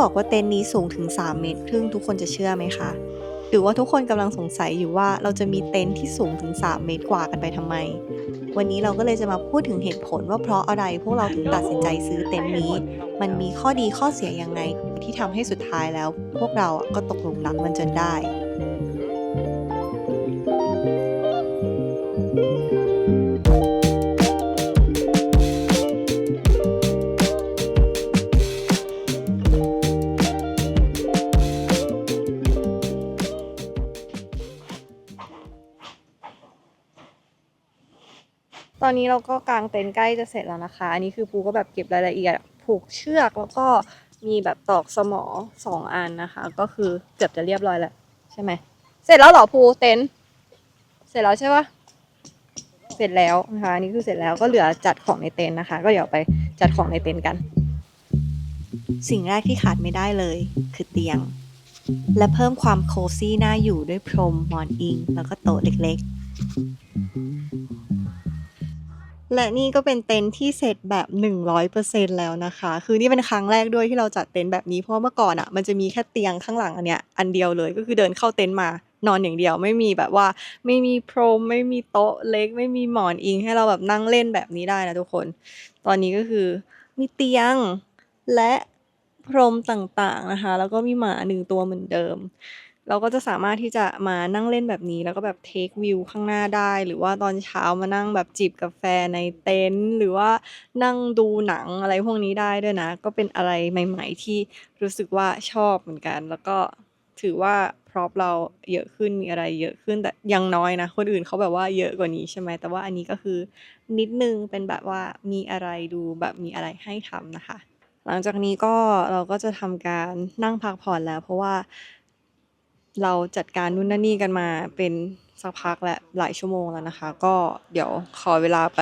บอกว่าเต็นท์นี้สูงถึง 3 เมตรครึ่งทุกคนจะเชื่อไหมคะหรือว่าทุกคนกำลังสงสัยอยู่ว่าเราจะมีเต็นท์ที่สูงถึง 3 เมตรกว่ากันไปทำไม วันนี้เราก็เลยจะมาพูดถึงเหตุผลว่าเพราะอะไรพวกเราถึงตัดสินใจซื้อเต็นท์นี้ มันมีข้อดีข้อเสียยังไงที่ทำให้สุดท้ายแล้ว พวกเราอะก็ตกหลุมรักมันจนได้ ตอนนี้เราก็กางเต็นท์ใกล้จะเสร็จแล้วนะคะ อันนี้คือปูก็แบบเก็บรายละเอียด ผูกเชือกแล้วก็มีแบบตอกสมอสองอันนะคะ ก็คือเกือบจะเรียบร้อยแล้วใช่ไหมเสร็จแล้วเหรอปูเต็นท์เสร็จแล้วใช่ปะเสร็จแล้วนะคะอันนี้คือเสร็จแล้วก็เหลือจัดของในเต็นท์นะคะ ก็เดี๋ยวไปจัดของในเต็นท์กัน สิ่งแรกที่ขาดไม่ได้เลย คือเตียง และเพิ่มความโคซี่น่าอยู่ด้วยพรมหมอนอิง แล้วก็โต๊ะเล็กๆ และนี่ก็เป็นเต็นท์ที่เสร็จแบบ 100%แล้วนะคะ คือนี่เป็นครั้งแรกด้วยที่เราจัดเต็นท์แบบนี้ เพราะเมื่อก่อนอะมันจะมีแค่เตียงข้างหลังอันเนี้ยอันเดียวเลยก็คือเดินเข้าเต็นท์มานอนอย่างเดียวไม่มีแบบว่าไม่มีพรมไม่มีโต๊ะเล็ก ไม่มีหมอนอิงให้เราแบบนั่งเล่นแบบนี้ได้นะทุกคน ตอนนี้ก็คือมีเตียงและพรมต่างๆนะคะ แล้วก็มีหมาหนึ่งตัวเหมือนเดิม เราก็จะสามารถที่จะมานั่งเล่นแบบนี้ แล้วก็แบบเทควิวข้างหน้าได้ หรือว่าตอนเช้ามานั่งแบบจิบกาแฟในเต็นท์หรือว่านั่งดูหนังอะไรพวกนี้ได้ด้วยนะ ก็เป็นอะไรใหม่ ๆ ที่รู้สึกว่าชอบเหมือนกัน แล้วก็ถือว่าพร็อพเราเยอะขึ้นมีอะไรเยอะขึ้นแต่ยังน้อยนะ คนอื่นเขาแบบว่าเยอะกว่านี้ใช่ไหมแต่ว่าอันนี้ก็คือนิดนึงเป็นแบบว่ามีอะไรดูแบบมีอะไรให้ทำนะคะ หลังจากนี้ก็เราก็จะทำการนั่งพักผ่อนแล้ว เพราะว่า เราจัดการนู่นนั่นนี่กันมาเป็นสักพักและหลายชั่วโมงแล้วนะคะ ก็เดี๋ยวขอเวลาไป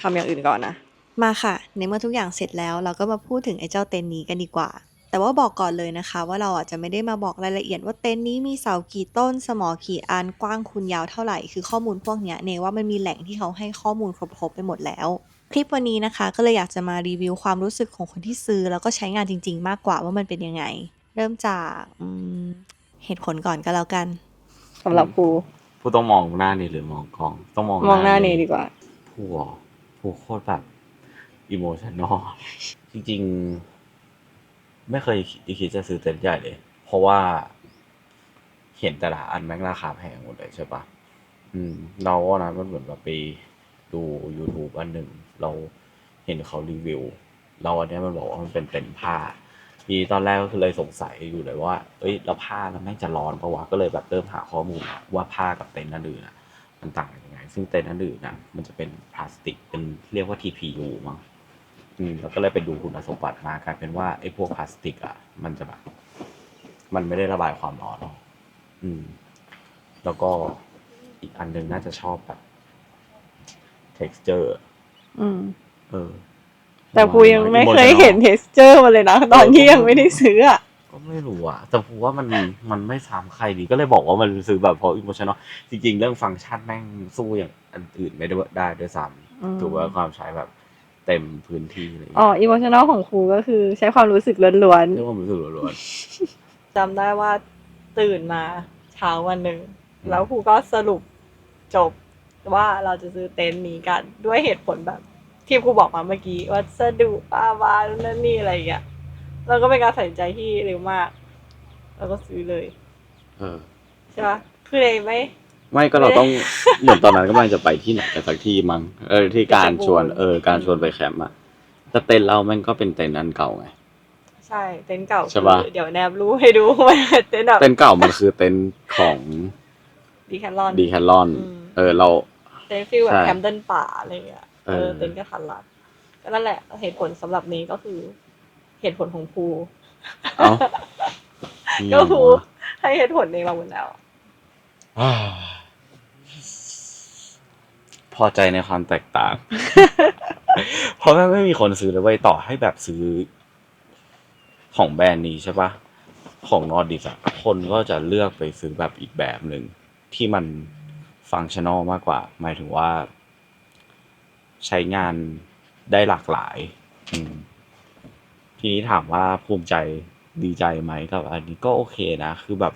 ทำอย่างอื่นก่อนนะ มาค่ะ ในเมื่อทุกอย่างเสร็จแล้ว เราก็มาพูดถึงไอ้เจ้าเต็นท์นี้กันดีกว่า แต่ว่าบอกก่อนเลยนะคะ ว่าเราอาจจะไม่ได้มาบอกรายละเอียดว่าเต็นท์นี้มีเสากี่ต้น สมอกี่อันกว้างคูณยาวเท่าไหร่คือข้อมูลพวกเนี้ยเนว่ามันมีแหล่งที่เขาให้ข้อมูลครบๆไปหมดแล้วคลิปวันนี้นะคะก็เลยอยากจะมารีวิวความรู้สึกของคนที่ซื้อ แล้วก็ใช้งานจริง ๆ มากกว่าว่ามันเป็นยังไง เริ่มจาก เหตุผลก่อนก็แล้วกันสำหรับปูผู้ต้องมองหน้านี่หรือมองกล้องต้องมองมองหน้าเนดีกว่าผู้เหรอผู้โคตรแบบอิโมชันนอลจริงๆ ไม่เคยคิดจะซื้อเต็นท์ใหญ่เลย เพราะว่า เห็นแต่ละอันแม่งราคาแพงหมดเลยใช่ปะอืม เราก็นะมันเหมือนแบบไปดู YouTube อันหนึ่ง เราเห็นเขารีวิว เราอันเนี้ยมันบอกว่ามันเป็นเต็นท์ผ้า ทีตอนแรกก็คือเลยสงสัยอยู่เลยว่า เอ้ยแล้วผ้าแล้วแม่งจะร้อนปะวะก็เลยแบบเริ่มหาข้อมูลว่าผ้ากับเต็นท์อันอื่นอะมันต่างกันยังไง ซึ่งเต็นท์อันอื่นอะมันจะเป็นพลาสติกเป็นเรียกว่า TPU มั้งอืมแล้วก็เลยไปดูคุณสมบัติมากลายเป็นว่าไอ้พวกพลาสติกอะมันจะแบบมันไม่ได้ระบายความร้อนหรอกอืม แล้วก็อีกอันหนึงน่าจะชอบแบบ texture อืม เออ แต่ปูยังไม่เคย Emotional เห็นเท็กซ์เจอร์มาเลยนะ ตอนที่ยังไม่ได้ซื้ออะก็ไม่รู้อะแต่ผมว่ามันมันไม่ซ้ำใครดีก็เลยบอกว่ามันซื้อแบบเพราะอิโมชัน a ลจริง ๆ เรื่องฟังก์ชันแม่งสู้อย่างอันอื่นไม่ได้ได้ด้วยซ้อืมำถือว่าความใช้แบบเต็มพื้นที่เลยอ๋ออิโมชัน a ลของครูก็คือใช้ความรู้สึกล้วนเรียกว่ามันรู้สึกล้วนๆจำได้ว่าตื่นมาเช้าวันหนึ่งอืมแล้วครูก็สรุปจบว่าเราจะซื้อเต็นท์นี้กันด้วยเหตุผลแบบ ที่ครูบอกมาเมื่อกี้วัสดุป้าวานู่นนั่นนี่อะไรอย่างเงี้ยแล้วก็เป็นการใส่ใจที่เร็วมากแล้วก็ซื้อเลยๆเออ ใช่ปะคือเลยไม่ไม่ก็เราต้องเหมือนตอนนั้นกำลังจะไปที่ไหนกันสักที่มั้งเออที่การชวนเพชรบูรณ์ เออการชวนไปแคมป์อะแต่เต็นท์เราแม่งก็เป็นเต็นท์อันเก่าไง ใช่เต็นท์เก่าใช่ปะ คือเดี๋ยวแนบรู้ให้ดูว่าเต็นท์แบบเต็นท์เก่ามันคือเต็นท์ของดีแคลอน ดีแคลอนอืม เออเรา เต็นท์ฟิลแบบใช่ แคมป์เดินป่าอะไรเงี้ย เอเอออเต็นท์ก็ทันรัดก็นั่นแหละเหตุผลสำหรับนี้ก็คือ เหตุผลของครูเอ้าก็ครูให้เหตุผลเองมาหมดแล้วอ่าพอใจในความแตกต่าง เพราะแม่งไม่มีคนซื้อเลยเว้ยต่อให้แบบซื้อ ของแบรนด์นี้ใช่ปะของนอร์ดิสอะคนก็จะเลือกไปซื้อแบบอีกแบบหนึ่งที่มันฟังชั่นอลมากกว่า หมายถึงว่า ใช้งานได้หลากหลาย ทีนี้ถามว่าภูมิใจดีใจไหมกับ อันนี้ก็โอเคนะ คือแบบ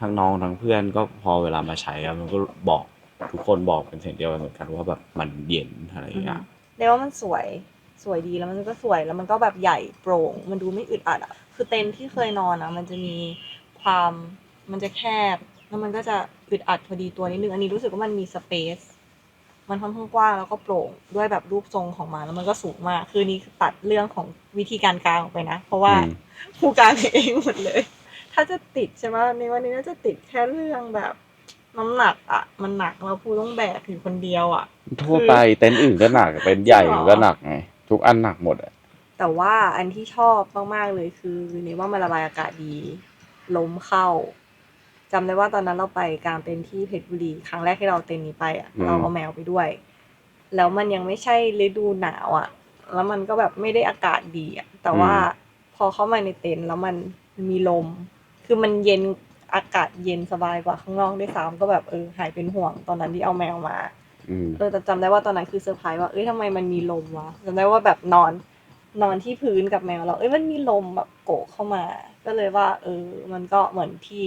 ทั้งน้องทั้งเพื่อนก็พอเวลามาใช้มันก็บอกทุกคนบอกเป็นเสียงเดียวกันเหมือนกันว่าแบบมันเย็นอะไรอย่างเงี้ยเรียกว่ามันสวยสวยดีแล้วมันก็สวยแล้วมันก็แบบใหญ่โปร่ง มันดูไม่อึดอัดอะคือเต็นท์ที่เคยนอนอะ มันจะมีความมันจะแคบ แล้วมันก็จะอึดอัดพอดีตัวนิดนึงอันนี้รู้สึกว่ามันมีสเปซ มันค่อนข้างกว้างแล้วก็โปร่งด้วยแบบรูปทรงของมันแล้วมันก็สูงมาก คือนี่คือตัดเรื่องของวิธีการกางออกไปนะ เพราะว่าอืมผู้กางเองหมดเลย ถ้าจะติดใช่ไหมในวันนี้น่าจะติดแค่เรื่องแบบน้ำหนักอะ มันหนักแล้วผู้ต้องแบกอยู่คนเดียวอะ ทั่วไปเต็นท์อื่นก็หนักเต็นท์ใหญ่ก็หนักไงทุกอันหนักหมดอะแต่ว่าอันที่ชอบมากๆเลยคือในว่ามันระบายอากาศดี ลมเข้า จำได้ว่าตอนนั้นเราไปกลางเต็นท์ที่เพชรบุรีครั้งแรกที่เราเต็นท์นี้ไปอะเราเอาแมวไปด้วย แล้วมันยังไม่ใช่ฤดูหนาวอะ แล้วมันก็แบบไม่ได้อากาศดีอะแต่ว่าพอเข้ามาในเต็นท์แล้วมันมีลม คือมันเย็นอากาศเย็นสบายกว่าข้างนอกด้วยซ้ำก็แบบเออหายเป็นห่วงตอนนั้นที่เอาแมวมา อืม เออแต่จำได้ว่าตอนนั้นคือเซอร์ไพรส์ว่าเอ้ยทำไมมันมีลมวะจำได้ว่าแบบนอนนอนที่พื้นกับแมวเราเอ้ยมันมีลมแบบโกะเข้ามา ก็เลยว่า เออ มันก็เหมือนที่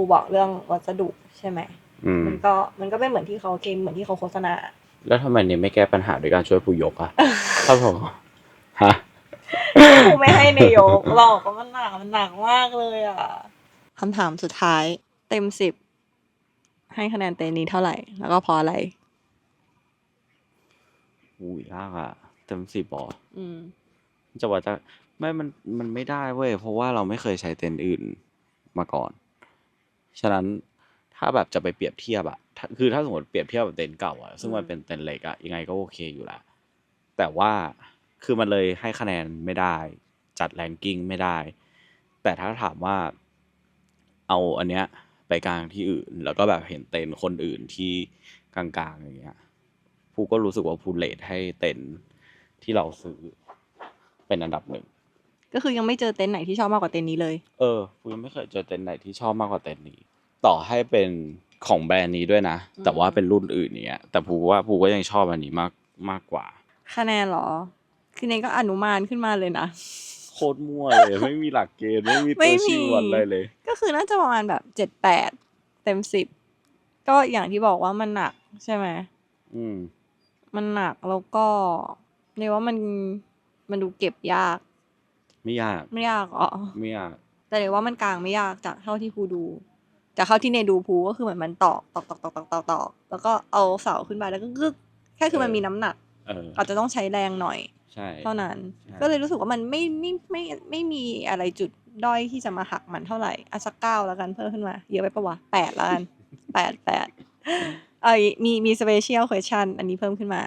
กูบอกเรื่องวัสดุใช่ไหมอืมมันก็มันก็เป็นเหมือนที่เขาเคลมเหมือนที่เขาโฆษณา แล้วทำไมเนี่ยไม่แก้ปัญหาด้วยการช่วยผู้ยกอะ ครับผมฮะ กูไม่ให้นายกหรอกเพราะมันหนักมันหนักมากเลยอะคำถามสุดท้าย เต็มสิบให้คะแนนเต็นนี้เท่าไหร่ แล้วก็เพราะอะไร อุ้ยยากอะเต็มสิบปออืม จะว่าจะไม่มันมันไม่ได้เว้ยเพราะว่าเราไม่เคยใช้เต็นท์อื่นมาก่อน ฉะนั้นถ้าแบบจะไปเปรียบเทียบอะถ้าคือถ้าสมมติเปรียบเทียบกับเต็นท์เก่าอะซึ่งมันอืมเป็นเต็นท์เหล็กอะยังไงก็โอเคอยู่ละแต่ว่าคือมันเลยให้คะแนนไม่ได้ จัดแรงกิ้งไม่ได้ แต่ถ้าถามว่าเอาอันเนี้ยไปกลางที่อื่น แล้วก็แบบเห็นเต็นท์คนอื่นที่กลางๆอย่างเงี้ยผู้ก็รู้สึกว่าผู้เลทให้เต็นท์ที่เราซื้อเป็นอันดับหนึ่ง ก็คือยังไม่เจอเต็นท์ไหนที่ชอบมากกว่าเต็นท์นี้เลย เออฟูยังไม่เคยเจอเต็นท์ไหนที่ชอบมากกว่าเต็นท์นี้ ต่อให้เป็นของแบรนด์นี้ด้วยนะอืมแต่ว่าเป็นรุ่นอื่นเนี้ยแต่ภูว่าภูก็ยังชอบอันนี้มากมากกว่า คะแนนเหรอ คือเนยก็อนุมานขึ้นมาเลยนะโคตรมั่วเลย ไม่มีหลักเกณฑ์ไม่มีไม่ตัวมีชี้วัดอะไรเลย ก็คือน่าจะประมาณแบบเจ็ดแปดเต็มสิบก็อย่างที่บอกว่ามันหนักใช่ไหมอืมมันหนักแล้วก็เนยว่ามันมันดูเก็บยาก ไม่ยากไม่ยากอ๋อไม่ยากแต่เนยว่ามันกลางไม่ยากจากเท่าที่ภูดูจากเท่าที่เนยดูภูก็คือเหมือนมันตอกตอกตอกตอกตอกตอกตอกแล้วก็เอาเสาขึ้นไปแล้วก็กึกแค่คือมันมีน้ำหนักเอออาจจะต้องใช้แรงหน่อยใช่เท่านั้นใช่ก็เลยรู้สึกว่ามันไม่ไม่ไม่ไม่ไม่มีอะไรจุดด้อยที่จะมาหักมันเท่าไหร่อะสักเก้าแล้วกันเพิ่มขึ้นมา เยอะไปปะวะแปดแล้วกันแปดแปดเอ้ยมีมี special question อันนี้เพิ่มขึ้นมา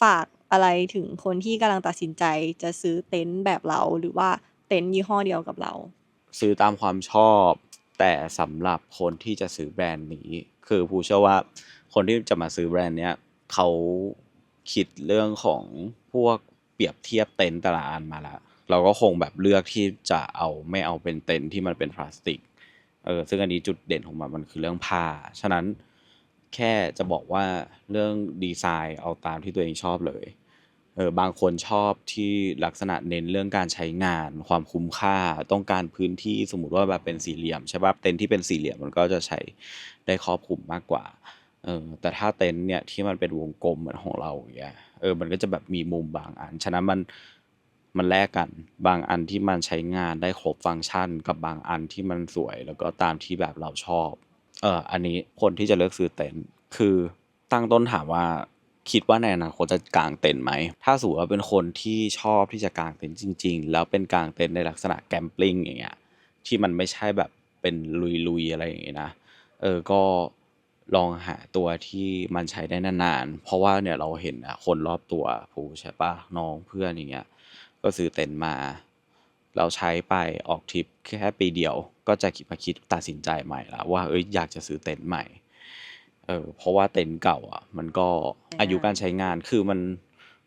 ฝาก อะไรถึงคนที่กำลังตัดสินใจจะซื้อเต็นท์แบบเราหรือว่าเต็นท์ยี่ห้อเดียวกับเรา ซื้อตามความชอบ แต่สำหรับคนที่จะซื้อแบรนด์นี้ คือผู้เชื่อว่าคนที่จะมาซื้อแบรนด์เนี้ยเขาคิดเรื่องของพวกเปรียบเทียบเต็นท์แต่ละอันมาแล้วเราก็คงแบบเลือกที่จะเอาไม่เอาเป็นเต็นท์ที่มันเป็นพลาสติกเออซึ่งอันนี้จุดเด่นของมันมันคือเรื่องผ้า ฉะนั้น แค่จะบอกว่าเรื่องดีไซน์เอาตามที่ตัวเองชอบเลยเออบางคนชอบที่ลักษณะเน้นเรื่องการใช้งาน ความคุ้มค่าต้องการพื้นที่สมมุติว่าแบบเป็นสี่เหลี่ยมใช่ป่ะเต็นท์ที่เป็นสี่เหลี่ยมมันก็จะใช้ได้ครอบคลุมมากกว่าเออแต่ถ้าเต็นท์เนี่ยที่มันเป็นวงกลมเหมือนของเราอย่างเงี้ยเออมันก็จะแบบมีมุมบางอัน ฉะนั้นมันมันแลกกัน บางอันที่มันใช้งานได้ครบฟังก์ชัน กับบางอันที่มันสวย แล้วก็ตามที่แบบเราชอบ อออันนี้คนที่จะเลือกซื้อเต็นท์คือตั้งต้นถามว่าคิดว่าในอนาคตจะกางเต็นท์ไหม ถ้าสมมติว่าเป็นคนที่ชอบที่จะกางเต็นท์จริง ๆ แล้วเป็นกางเต็นท์ในลักษณะแกมปลิ n งอย่างเงี้ยที่มันไม่ใช่แบบเป็นลุยๆอะไรอย่างเงี้ยนะเออก็ลองหาตัวที่มันใช้ได้นานๆ เพราะว่าเนี่ยเราเห็นอะคนรอบตัวผู้ใช่ปะน้องเพื่อนอย่างเงี้ย ก็ซื้อเต็นท์มา เราใช้ไปออกทริปแค่ปีเดียว ก็จะคิดมาคิดตัดสินใจใหม่ละว่าเอ้ยอยากจะซื้อเต็นท์ใหม่เออเพราะว่าเต็นท์เก่าอะ มันก็อายุการใช้งานคือมัน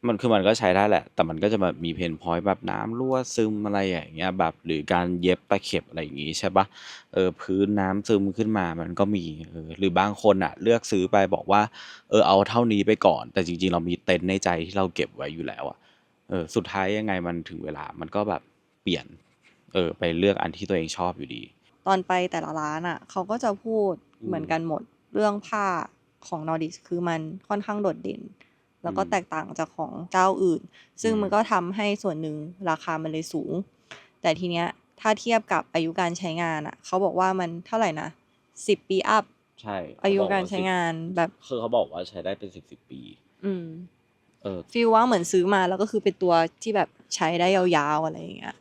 มันคือมันก็ใช้ได้แหละ แต่มันก็จะแบบมีเพนพอยต์แบบน้ำรั่วซึมอะไรอย่างเงี้ยแบบหรือการเย็บตะเข็บอะไรอย่างงี้ใช่ปะเออพื้นน้ำซึมขึ้นมามันก็มีเออหรือบางคนอะ เลือกซื้อไปบอกว่า เออเอาเท่านี้ไปก่อน แต่จริง ๆ เรามีเต็นท์ในใจที่เราเก็บไว้อยู่แล้วอะเออสุดท้ายยังไงมันถึงเวลามันก็แบบ เปลี่ยน เออ ไปเลือกอันที่ตัวเองชอบอยู่ดี ตอนไปแต่ละร้านอะ เขาก็จะพูดอืมเหมือนกันหมดเรื่องผ้าของนอร์ดิสคือมันค่อนข้างโดดเด่น แล้วก็อืมแตกต่างจากของเจ้าอื่น ซึ่งอืมมันก็ทำให้ส่วนหนึ่งราคามันเลยสูง แต่ทีเนี้ยถ้าเทียบกับอายุการใช้งานอะ เขาบอกว่ามันเท่าไหร่นะสิบปีอัพใช่อายุการใช้งานแบบคือเขาบอกว่าใช้ได้เป็นสิบสิบปี อืมเออฟีลว่าเหมือนซื้อมาแล้วก็คือเป็นตัวที่แบบใช้ได้ยาวๆอะไรอย่างเงี้ย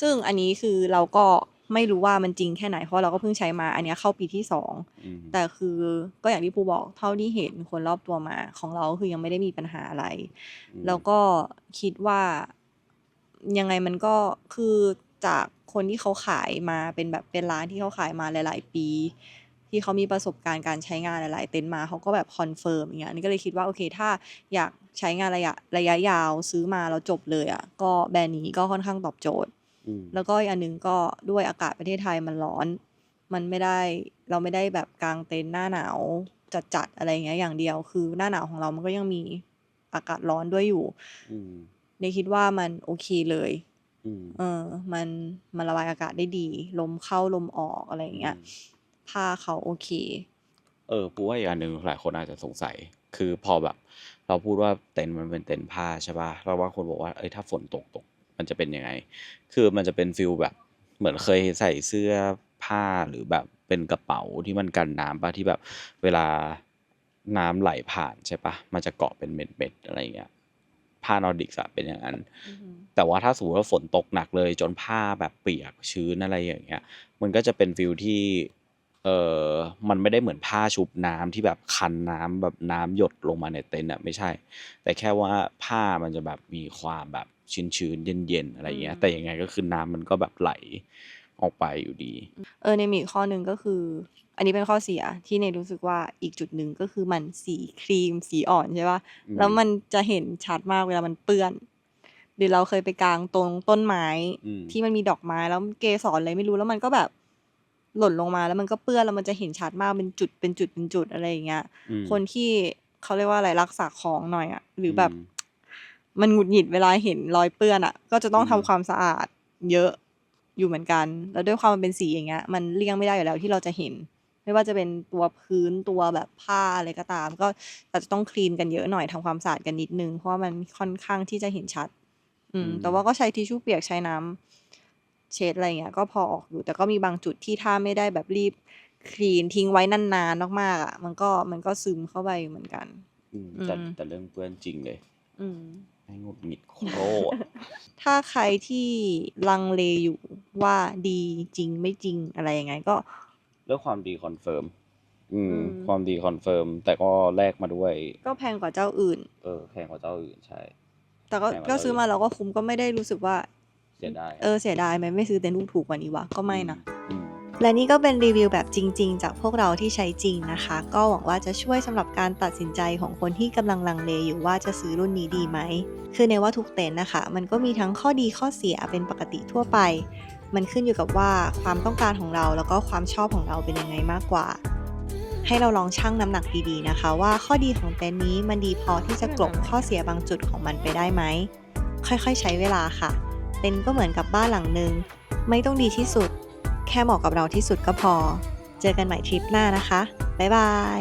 ซึ่งอันนี้คือเราก็ไม่รู้ว่ามันจริงแค่ไหนเพราะเราก็เพิ่งใช้มา อันเนี้ยเข้าปีที่สองอืมแต่คือก็อย่างที่ปูบอกเท่าที่เห็นคนรอบตัวมา ของเราคือยังไม่ได้มีปัญหาอะไรอืมแล้วก็คิดว่ายังไงมันก็คือจากคนที่เขาขายมาเป็นแบบเป็นร้านที่เขาขายมาหลาย ๆ ปี ที่เขามีประสบการณ์การใช้งานหลาย ๆ เต็นท์มาเขาก็แบบคอนเฟิร์มอย่างเงี้ยอันนี่ก็เลยคิดว่าโอเคถ้าอยากใช้งานระยะระยะยาวซื้อมาแล้วจบเลยอะก็แบรนด์นี้ก็ค่อนข้างตอบโจทย์อืม แล้วก็อีกอันหนึ่งก็ด้วยอากาศประเทศไทยมันร้อน มันไม่ได้เราไม่ได้แบบกางเต็นท์หน้าหนาวจัดๆอะไรอย่างเงี้ยอย่างเดียว คือหน้าหนาวของเรามันก็ยังมีอากาศร้อนด้วยอยู่อืมในคิดว่ามันโอเคเลยอืมเออ มันมันระบายอากาศได้ดี ลมเข้าลมออกอะไรอย่างเงี้ยผ้าเขาโอเค เออปูว่าอีกอันหนึ่งหลายคนอาจจะสงสัย คือพอแบบ เราพูดว่าเต็นท์มันเป็นเต็นท์ผ้าใช่ป่ะเราว่าคนบอกว่าเอ้ยถ้าฝนตกตก มันจะเป็นยังไง คือมันจะเป็นฟิลแบบ เหมือนเคยใส่เสื้อผ้าหรือแบบเป็นกระเป๋าที่มันกันน้ำป่ะที่แบบเวลาน้ำไหลผ่านใช่ป่ะมันจะเกาะเป็นเม็ดๆอะไรเงี้ย ผ้านอร์ดิกส์อะเป็นอย่างนั้น แต่ว่าถ้าสมมติว่าฝนตกหนักเลย จนผ้าแบบเปียกชื้นอะไรอย่างเงี้ย มันก็จะเป็นฟิลที่เออมันไม่ได้เหมือนผ้าชุบน้ำที่แบบคันน้ำแบบน้ำหยดลงมาในเต็นท์อะไม่ใช่ แต่แค่ว่าผ้ามันจะแบบมีความแบบ ชื้นๆเย็นๆอะไรเงี้ยอืมแต่ยังไงก็คือน้ำมันก็แบบไหลออกไปอยู่ดี เออในมีอีกข้อหนึ่งก็คือ อันนี้เป็นข้อเสียที่ในรู้สึกว่าอีกจุดหนึ่งก็คือมันสีครีมสีอ่อนใช่ปะอืมแล้วมันจะเห็นชัดมากเวลามันเปื้อน หรือเราเคยไปกางตรงต้นไม้อืมที่มันมีดอกไม้แล้วเกสรอะไรไม่รู้แล้วมันก็แบบหล่นลงมาแล้วมันก็เปื้อนแล้วมันจะเห็นชัดมากเป็นจุดเป็นจุดเป็นจุดอะไรอย่างเงี้ยอืมคนที่เขาเรียกว่าอะไรรักษาของหน่อยอะหรือแบบอื มมันหงุดหงิดเวลาเห็นรอยเปื้อนอะ ก็จะต้องอืทำมความสะอาดเยอะอยู่เหมือนกัน แล้วด้วยความมันเป็นสีอย่างเงี้ย มันเลี่ยงไม่ได้อยู่แล้วที่เราจะเห็น ไม่ว่าจะเป็นตัวพื้นตัวแบบผ้าอะไรก็ตาม ก็อาจจะต้องคลีนกันเยอะหน่อยทำความสะอาดกันนิดนึง เพราะว่ามันค่อนข้างที่จะเห็นชัด อืมอืมแต่ว่าก็ใช้ทิชชู่เปียกใช้น้ำเช็ดอะไรเงี้ย ก็พอออกอยู่ แต่ก็มีบางจุดที่ถ้าไม่ได้แบบรีบคลีนทิ้งไว้นานๆมากๆอะ มันก็มันก็ซึมเข้าไปเหมือนกันอืมแต่อืมแต่เรื่องเปื้อนจริงเลย อืม ให้งุดหงิดโคตรถ้าใครที่ลังเลอยู่ว่าดีจริงไม่จริงอะไรยังไงก็ เรื่องความดีคอนเฟิร์มอืม อืม ความดีคอนเฟิร์มแต่ก็แลกมาด้วย ก็แพงกว่าเจ้าอื่น เออแพงกว่าเจ้าอื่นใช่ แต่ก็แพงกว่าก็เจ้าซื้อมาอื่น เราก็คุ้มก็ไม่ได้รู้สึกว่า เสียดายเออเสียดายไหมไม่ซื้อเต็นท์ถูกๆกว่านี้วะก็ไม่นะอืม และนี่ก็เป็นรีวิวแบบจริง ๆ จากพวกเราที่ใช้จริงนะคะ ก็หวังว่าจะช่วยสำหรับการตัดสินใจของคนที่กำลังลังเลอยู่ว่าจะซื้อรุ่นนี้ดีไหม คือในว่าทุกเต็นท์นะคะ มันก็มีทั้งข้อดีข้อเสียเป็นปกติทั่วไป มันขึ้นอยู่กับว่าความต้องการของเราแล้วก็ความชอบของเราเป็นยังไงมากกว่า ให้เราลองชั่งน้ำหนักดีๆนะคะ ว่าข้อดีของเต็นท์นี้มันดีพอที่จะกลบข้อเสียบางจุดของมันไปได้ไหมค่อยๆ ใช้เวลาค่ะ เต็นท์ก็เหมือนกับบ้านหลังหนึ่งไม่ต้องดีที่สุด แค่เหมาะกับเราที่สุดก็พอ เจอกันใหม่ทริปหน้านะคะ บ๊ายบาย